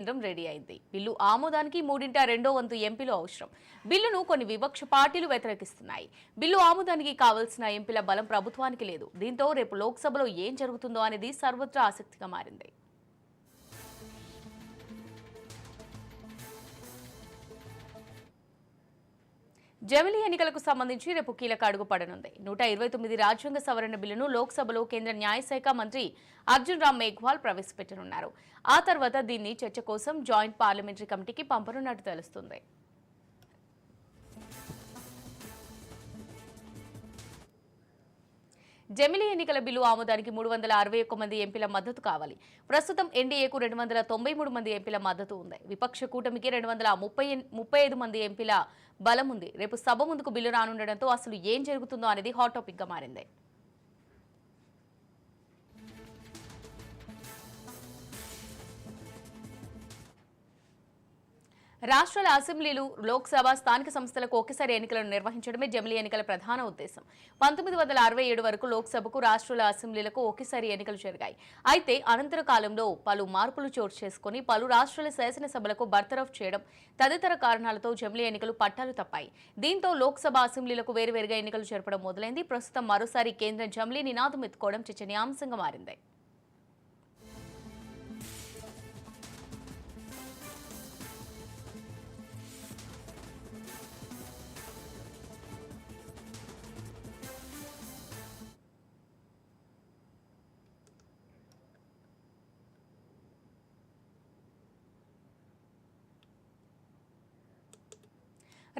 కేంద్రం రెడీ అయింది. బిల్లు ఆమోదానికి మూడింట రెండో వంతు ఎంపీలు అవసరం. బిల్లును కొన్ని వివక్ష పార్టీలు వ్యతిరేకిస్తున్నాయి. బిల్లు ఆమోదానికి కావలసిన ఎంపీల బలం ప్రభుత్వానికి లేదు. దీంతో రేపు లోక్సభలో ఏం జరుగుతుందో అనేది సర్వత్రా ఆసక్తిగా మారింది. జమిలీ ఎన్నికలకు సంబంధించి రేపు కీలక అడుగు పడనుంది నూట ఇరవై తొమ్మిది రాజ్యాంగ సవరణ బిల్లును లోక్సభలో కేంద్ర న్యాయశాఖ మంత్రి అర్జున్ రామ్ మేఘ్వాల్ ప్రవేశపెట్టనున్నారు. ఆ తర్వాత దీన్ని చర్చ కోసం జాయింట్ పార్లమెంటరీ కమిటీకి పంపనున్నట్టు తెలుస్తుంది. జమిలీ ఎన్నికల బిల్లు ఆమోదానికి మూడు వందల అరవై ఒక్క మంది ఎంపీల మద్దతు కావాలి. ప్రస్తుతం ఎన్డీఏకు రెండు వందల తొంభై మూడు మంది ఎంపీల మద్దతు ఉంది. విపక్ష కూటమికి రెండు వందల ముప్పై ముప్పై ఐదు మంది ఎంపీల బలం ఉంది. రేపు సభ ముందుకు బిల్లు రానుండడంతో అసలు ఏం జరుగుతుందో అనేది హాట్ టాపిక్గా మారింది. రాష్ట్రాల అసెంబ్లీలు లోక్సభ స్థానిక సంస్థలకు ఒకేసారి ఎన్నికలను నిర్వహించడమే జమిలీ ఎన్నికల ప్రధాన ఉద్దేశం. పంతొమ్మిది వందల అరవై ఏడు వరకు లోక్సభకు రాష్ట్రాల అసెంబ్లీలకు ఒకేసారి ఎన్నికలు జరిగాయి. అయితే అనంతర కాలంలో పలు మార్పులు చోటు చేసుకుని పలు రాష్ట్రాల శాసనసభలకు బర్తరఫ్ చేయడం తదితర కారణాలతో జమిలీ ఎన్నికలు పట్టాలు తప్పాయి. దీంతో లోక్సభ అసెంబ్లీలకు వేరువేరుగా ఎన్నికలు జరపడం మొదలైంది. ప్రస్తుతం మరోసారి కేంద్రం జమిలీ నినాదం ఎత్తుకోవడం చర్చనీయాంశంగా మారింది.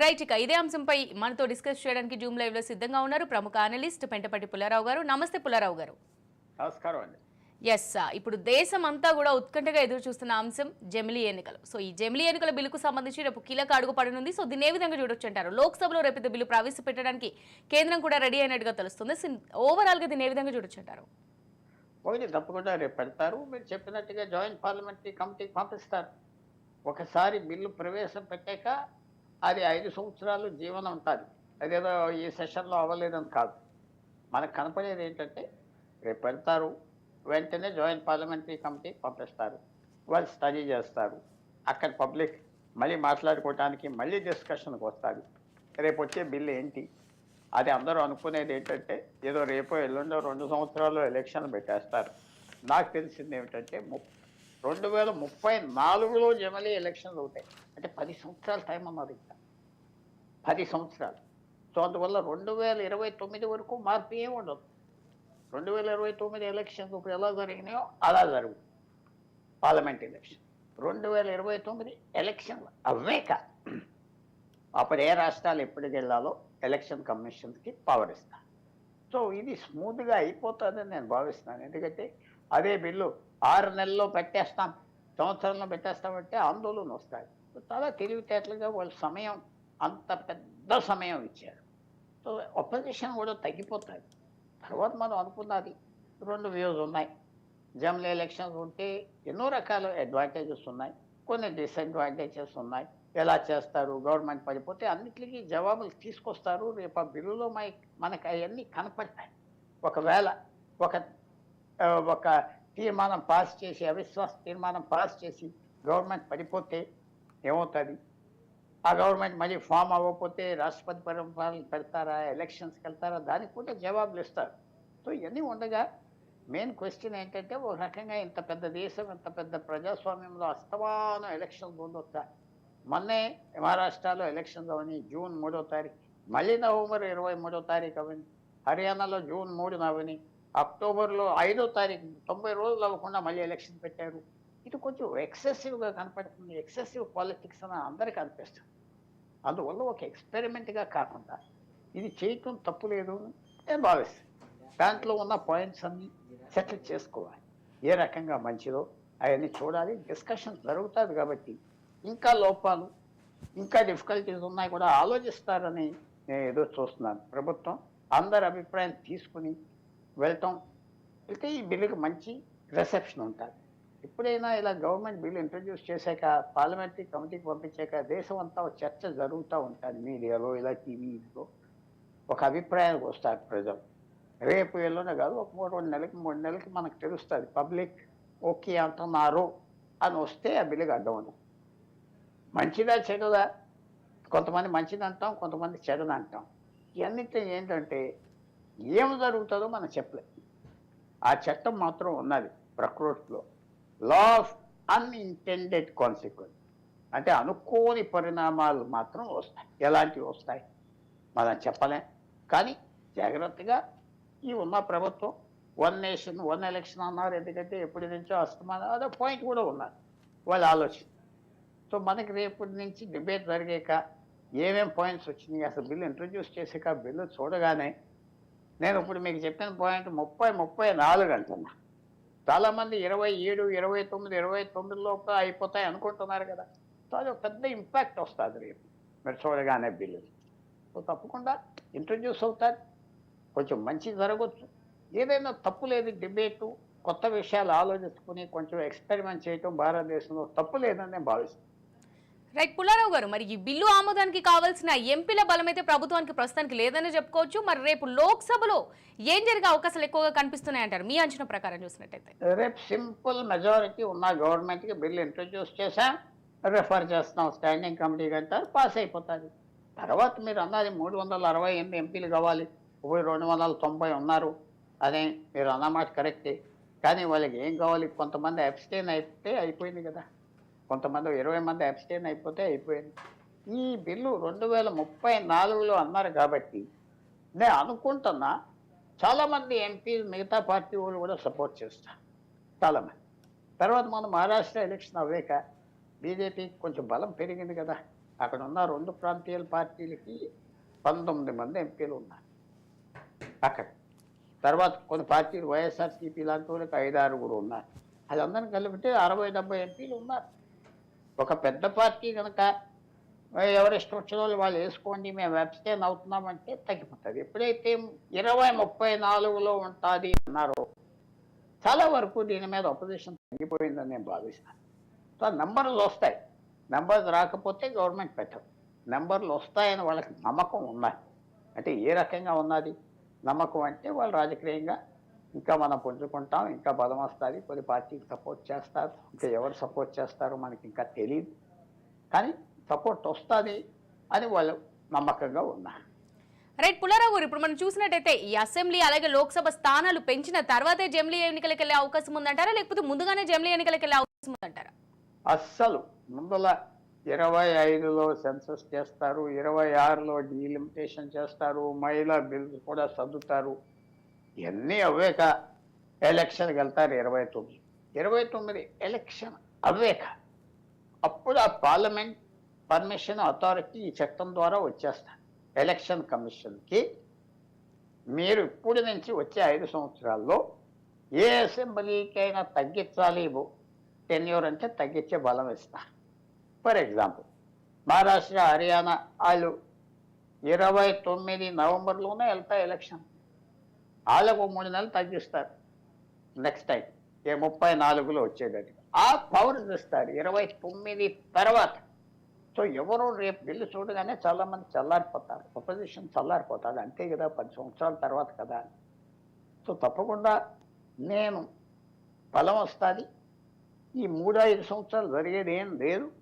రైట్ ఇక ఇదే అంశంపై మనతో డిస్కస్ చేయడానికి జూమ్ లైవ్లో సిద్ధంగా ఉన్నారు ప్రముఖ అనలిస్ట్ పెంటపట్టి పుల్లారావు గారు. నమస్తే పుల్లారావు గారు. నమస్కారం అండి. ఎస్ ఇప్పుడు దేశం అంతా కూడా ఉత్కంఠగా ఎదురు చూస్తున్న అంశం జమిలీ ఎన్నికలు. సో ఈ జమిలీ ఎన్నికల బిల్లుకు సంబంధించి రేపు కీలక అడుగు పడనుంది. సో దీన్ని ఏ విధంగా చూడొచ్చు అంటారు? లోక్సభలో రేపు బిల్లు ప్రవేశపెట్టడానికి కేంద్రం కూడా రెడీ అయినట్టుగా తెలుస్తుంది. ఓవరాల్గా దీన్ని ఏ విధంగా చూడొచ్చు అంటారు? ఒకటి తప్పకుండా రేపు పెడతారు. మీరు చెప్పినట్టుగా జాయింట్ పార్లమెంటరీ కమిటీకి పంపిస్తారు. ఒకసారి బిల్లు ప్రవేశం పెట్టాక అది ఐదు సంవత్సరాలు జీవనం ఉంటుంది. అదేదో ఈ సెషన్లో అవ్వలేదని కాదు. మనకు కనపడేది ఏంటంటే రేపు పెడతారు వెంటనే జాయింట్ పార్లమెంటరీ కమిటీ పంపిస్తారు. వాళ్ళు స్టడీ చేస్తారు. అక్కడ పబ్లిక్ మళ్ళీ మాట్లాడుకోవటానికి మళ్ళీ డిస్కషన్కి వస్తారు. రేపు వచ్చే బిల్లు ఏంటి? అది అందరూ అనుకునేది ఏంటంటే ఏదో రేపో ఎల్లుండో రెండు సంవత్సరాలు ఎలక్షన్ పెట్టేస్తారు. నాకు తెలిసింది ఏమిటంటే ము రెండు వేల ముప్పై నాలుగులో ఎమ్మెల్యే ఎలక్షన్స్ అవుతాయి. అంటే పది సంవత్సరాల టైం అన్నారు ఇంకా. పది సంవత్సరాలు. సో అందువల్ల రెండు వేల ఇరవై తొమ్మిది వరకు మార్పు ఏమి ఉండదు. రెండు వేల ఇరవై తొమ్మిది ఎలక్షన్స్ ఇప్పుడు ఎలా జరిగినాయో అలా జరుగు పార్లమెంట్ ఎలక్షన్. రెండు వేల ఇరవై తొమ్మిది ఎలక్షన్లు అవ్వేక అప్పుడు ఏ రాష్ట్రాలు ఎప్పటికి వెళ్ళాలో ఎలక్షన్ కమిషన్కి పవర్ ఇస్తారు. సో ఇది స్మూత్గా అయిపోతుందని నేను భావిస్తున్నాను. ఎందుకంటే అదే బిల్లు ఆరు నెలల్లో పెట్టేస్తాం సంవత్సరంలో పెట్టేస్తామంటే ఆందోళన వస్తాయి. చాలా తెలివితేటలుగా వాళ్ళు సమయం అంత పెద్ద సమయం ఇచ్చారు. సో అపోజిషన్ కూడా తగ్గిపోతుంది తర్వాత మనం అనుకున్నది రెండు వ్యూస్ ఉన్నాయి. జమ్లీ ఎలక్షన్స్ ఉంటే ఎన్నో రకాల అడ్వాంటేజెస్ ఉన్నాయి. కొన్ని డిసడ్వాంటేజెస్ ఉన్నాయి ఎలా చేస్తారు? గవర్నమెంట్ పడిపోతే అన్నిటికీ జవాబులు తీసుకొస్తారు. రేపు ఆ బిల్లులో మై మనకు అవన్నీ కనపడతాయి. ఒకవేళ ఒక ఒక తీర్మానం పాస్ చేసి అవిశ్వాస తీర్మానం పాస్ చేసి గవర్నమెంట్ పడిపోతే ఏమవుతుంది? ఆ గవర్నమెంట్ మళ్ళీ ఫామ్ అవ్వకపోతే రాష్ట్రపతి పరిపాలన పెడతారా? ఎలక్షన్స్కి వెళ్తారా? దానికి కూడా జవాబులు ఇస్తారు. సో ఇవన్నీ ఉండగా మెయిన్ క్వశ్చన్ ఏంటంటే ఒక రకంగా ఇంత పెద్ద దేశం ఇంత పెద్ద ప్రజాస్వామ్యంలో అస్తమానం ఎలక్షన్స్ ముందు మొన్నే మహారాష్ట్రలో ఎలక్షన్స్ అవని జూన్ మూడో తారీఖు మళ్ళీ నవంబర్ ఇరవై మూడో తారీఖు అవని హర్యానాలో జూన్ మూడున అవని అక్టోబర్లో ఐదో తారీఖు తొంభై రోజులు అవ్వకుండా మళ్ళీ ఎలక్షన్ పెట్టారు. ఇది కొంచెం ఎక్సెసివ్గా కనపడుతుంది. ఎక్సెసివ్ పాలిటిక్స్ అని అందరికీ అనిపిస్తుంది. అందువల్ల ఒక ఎక్స్పెరిమెంట్గా కాకుండా ఇది చేయటం తప్పు లేదు నేను భావిస్తాను దాంట్లో ఉన్న పాయింట్స్ అన్నీ సెటిల్ చేసుకోవాలి. ఏ రకంగా మంచిదో అవన్నీ చూడాలి. డిస్కషన్ జరుగుతుంది కాబట్టి ఇంకా లోపాలు ఇంకా డిఫికల్టీస్ ఉన్నాయి కూడా ఆలోచిస్తారని నేను ఎదురు చూస్తున్నాను. ప్రభుత్వం అందరి అభిప్రాయం తీసుకుని వెళ్తాం. అయితే ఈ బిల్లుకి మంచి రిసెప్షన్ ఉంటుంది. ఎప్పుడైనా ఇలా గవర్నమెంట్ బిల్లు ఇంట్రడ్యూస్ చేశాక పార్లమెంటరీ కమిటీకి పంపించాక దేశం అంతా చర్చ జరుగుతూ ఉంటుంది మీడియాలో ఇలా టీవీలో. ఒక అభిప్రాయానికి వస్తారు ప్రజలు. రేపు ఎల్లుండే కాదు ఒక మూడు రెండు నెలలకి మూడు నెలలకి మనకు తెలుస్తుంది. పబ్లిక్ ఓకే అంటున్నారు అని వస్తే ఆ బిల్లుకి అడ్డం మంచిదా చెడుదా? కొంతమంది మంచిది అంటాం కొంతమంది చెడుది అంటాం. ఇవన్నీ ఏంటంటే ఏం జరుగుతుందో మనం చెప్పలేం. ఆ చట్టం మాత్రం ఉన్నది ప్రకృతిలో. లా ఆఫ్ అన్ఇంటెండెడ్ కాన్సిక్వెన్స్ అంటే అనుకోని పరిణామాలు మాత్రం వస్తాయి. ఎలాంటివి వస్తాయి? మనం చెప్పలేం. కానీ జాగ్రత్తగా ఈ ఉన్న ప్రభుత్వం వన్ నేషన్ వన్ ఎలక్షన్ అన్నారు. ఎందుకంటే ఎప్పటి నుంచో వస్తున్నాను అదే పాయింట్ కూడా ఉన్నారు వాళ్ళ ఆలోచన. సో మనకి రేపటి నుంచి డిబేట్ జరిగాక ఏమేం పాయింట్స్ వచ్చినాయి? అసలు బిల్లు ఇంట్రడ్యూస్ చేసాక బిల్లు చూడగానే నేను ఇప్పుడు మీకు చెప్పిన పాయింట్ ముప్పై ముప్పై నాలుగు అంటున్నా. చాలామంది ఇరవై ఏడు ఇరవై తొమ్మిది ఇరవై తొమ్మిది లోపల అయిపోతాయి అనుకుంటున్నారు కదా. సో అది ఒక పెద్ద ఇంపాక్ట్ వస్తుంది రేపు. మీరు చూడగానే బిల్లు సో తప్పకుండా ఇంట్రడ్యూస్ అవుతారు. కొంచెం మంచి జరగవచ్చు ఏదైనా తప్పు లేదు డిబేటు కొత్త విషయాలు ఆలోచించుకుని కొంచెం ఎక్స్పెరిమెంట్ చేయటం భారతదేశంలో తప్పు లేదని నేను భావిస్తున్నాను రైట్ పుల్లారావు గారు మరి ఈ బిల్లు ఆమోదానికి కావాల్సిన ఎంపీల బలం అయితే ప్రభుత్వానికి ప్రస్తుతానికి లేదని చెప్పుకోవచ్చు. మరి రేపు లోక్సభలో ఏం జరిగే అవకాశాలు ఎక్కువగా కనిపిస్తున్నాయంటారు మీ అంచనా ప్రకారం చూసినట్టయితే. రేపు సింపుల్ మెజారిటీ ఉన్న గవర్నమెంట్కి బిల్ ఇంట్రడ్యూస్ చేశాం. రెఫర్ చేస్తాం స్టాండింగ్ కమిటీ అంటారు పాస్ అయిపోతుంది. తర్వాత మీరు అన్నది మూడు వందల అరవై ఎనిమిది ఎంపీలు కావాలి. ఇప్పుడు రెండు వందల తొంభై ఉన్నారు. అదే మీరు అన్నమాట కరెక్టే కానీ వాళ్ళకి ఏం కావాలి? కొంతమంది అబ్స్టైన్ అయితే అయిపోయింది కదా. కొంతమంది ఇరవై మంది అబ్స్టైన్ అయిపోతే అయిపోయింది. ఈ బిల్లు రెండు వేల ముప్పై నాలుగులో అన్నారు కాబట్టి నేను అనుకుంటున్నా చాలామంది ఎంపీలు మిగతా పార్టీ వాళ్ళు కూడా సపోర్ట్ చేస్తారు. చాలామంది. తర్వాత మన మహారాష్ట్ర ఎలక్షన్ అవ్వాక బీజేపీకి కొంచెం బలం పెరిగింది కదా. అక్కడ ఉన్న రెండు ప్రాంతీయ పార్టీలకి పంతొమ్మిది మంది ఎంపీలు ఉన్నారు. అక్కడ తర్వాత కొన్ని పార్టీలు వైఎస్ఆర్సీపీ లాంటి వాళ్ళకి ఐదు ఆరుగురు ఉన్నారు. అది అందరిని కలిపితే అరవై డెబ్బై ఎంపీలు ఉన్నారు. ఒక పెద్ద పార్టీ కనుక ఎవరు ఇష్టం వచ్చిన వాళ్ళు వాళ్ళు వేసుకోండి మేము అబ్స్టైన్ అవుతున్నామంటే తగ్గిపోతుంది ఎప్పుడైతే ఇరవై ముప్పై నాలుగులో ఉంటుంది అన్నారో చాలా వరకు దీని మీద అపోజిషన్ తగ్గిపోయిందని నేను భావిస్తాను. సో నంబర్లు వస్తాయి. నంబర్స్ రాకపోతే గవర్నమెంట్ పెట్టదు. నెంబర్లు వస్తాయని వాళ్ళకి నమ్మకం ఉన్నాయి అంటే ఏ రకంగా ఉన్నది? నమ్మకం అంటే వాళ్ళు రాజకీయంగా ఇంకా మనం పుంజుకుంటాం ఇంకా బలం వస్తుంది కొన్ని పార్టీకి సపోర్ట్ చేస్తారు. ఇంకా ఎవరు సపోర్ట్ చేస్తారో మనకి ఇంకా తెలియదు కానీ సపోర్ట్ వస్తుంది అని వాళ్ళు నమ్మకంగా ఉన్నారు. రైట్ పుల్లారావు గారు ఇప్పుడు మనం చూసినట్టయితే ఈ అసెంబ్లీ అలాగే లోక్సభ స్థానాలు పెంచిన తర్వాతే జమిలీ ఎన్నికలకు వెళ్ళే అవకాశం ఉందంటారా? లేకపోతే ముందుగానే జమిలీ ఎన్నికలకు వెళ్ళే అవకాశం ఉందంటారా? అస్సలు ముందల ఇరవై ఐదులో సెన్సస్ చేస్తారు ఇరవై ఆరులో డీలిమిటేషన్ చేస్తారు మహిళా బిల్స్ కూడా సర్దుతారు. ఇవన్నీ అవ్వాక ఎలక్షన్కి వెళ్తారు ఇరవై తొమ్మిది. ఇరవై తొమ్మిది ఎలక్షన్ అవ్వాక అప్పుడు ఆ పార్లమెంట్ పర్మిషన్ అథారిటీ ఈ చట్టం ద్వారా వచ్చేస్తారు ఎలక్షన్ కమిషన్కి మీరు ఇప్పుడు నుంచి వచ్చే ఐదు సంవత్సరాల్లో ఏ అసెంబ్లీకైనా తగ్గించాలి టెన్యూర్ అంటే తగ్గించే బలం ఇస్తారు ఫర్ ఎగ్జాంపుల్ మహారాష్ట్ర హర్యానా వాళ్ళు ఇరవై తొమ్మిది నవంబర్లోనే వెళ్తాయి ఎలక్షన్. వాళ్ళకు మూడు నెలలు తగ్గిస్తారు. నెక్స్ట్ టైం ఏ ముప్పై నాలుగులో వచ్చేటట్టు. ఆ పవర్ ఇస్తారు ఇరవై తొమ్మిది తర్వాత. సో ఎవరు రేపు బిల్లు చూడగానే చాలామంది చల్లారిపోతారు. అపోజిషన్ చల్లారిపోతారు. అంతే కదా పది సంవత్సరాల తర్వాత కదా అని. సో తప్పకుండా నేను బలం వస్తుంది. ఈ మూడు ఐదు సంవత్సరాలు జరిగేది ఏం లేదు.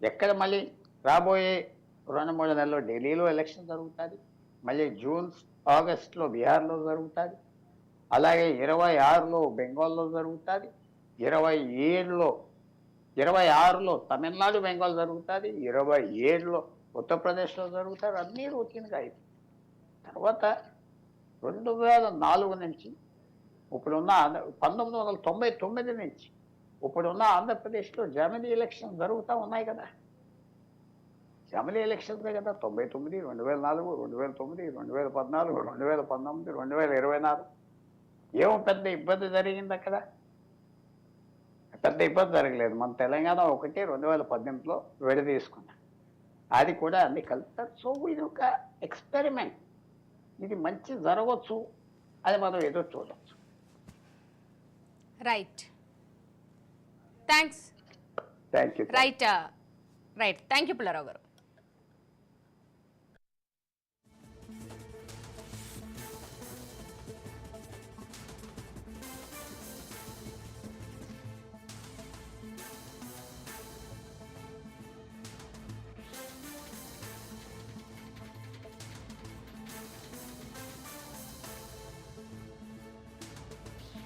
ఎక్కడ మళ్ళీ రాబోయే రెండు మూడు నెలలో ఢిల్లీలో ఎలక్షన్ జరుగుతుంది మళ్ళీ జూన్ ఆగస్ట్లో బీహార్లో జరుగుతుంది అలాగే ఇరవై ఆరులో బెంగాల్లో జరుగుతుంది ఇరవై ఏడులో ఇరవై ఆరులో తమిళనాడు బెంగాల్ జరుగుతుంది ఇరవై ఏడులో ఉత్తరప్రదేశ్లో జరుగుతారు అన్నీ రొటీన్గా అయిపోయి తర్వాత రెండు వేల నాలుగు నుంచి ఇప్పుడున్న పంతొమ్మిది వందల తొంభై తొమ్మిది నుంచి ఇప్పుడున్న ఆంధ్రప్రదేశ్లో జమిలీ ఎలక్షన్ జరుగుతూ ఉన్నాయి కదా. జమిలీ ఎలక్షన్సే కదా తొంభై తొమ్మిది రెండు వేల నాలుగు రెండు వేల తొమ్మిది రెండు వేల పద్నాలుగు రెండు వేల పంతొమ్మిది రెండు వేల ఇరవై నాలుగు. ఏమో పెద్ద ఇబ్బంది జరిగింది అక్కడ? పెద్ద ఇబ్బంది జరగలేదు. మన తెలంగాణ ఒకటి రెండు వేల పద్దెనిమిదిలో విడదీసుకున్నా. అది కూడా అన్ని కలుపుతారు సో ఇది ఒక ఎక్స్పెరిమెంట్ ఇది మంచి జరగవచ్చు అది మనం ఏదో చూడవచ్చు right thanks right right thank you Pullarao గారు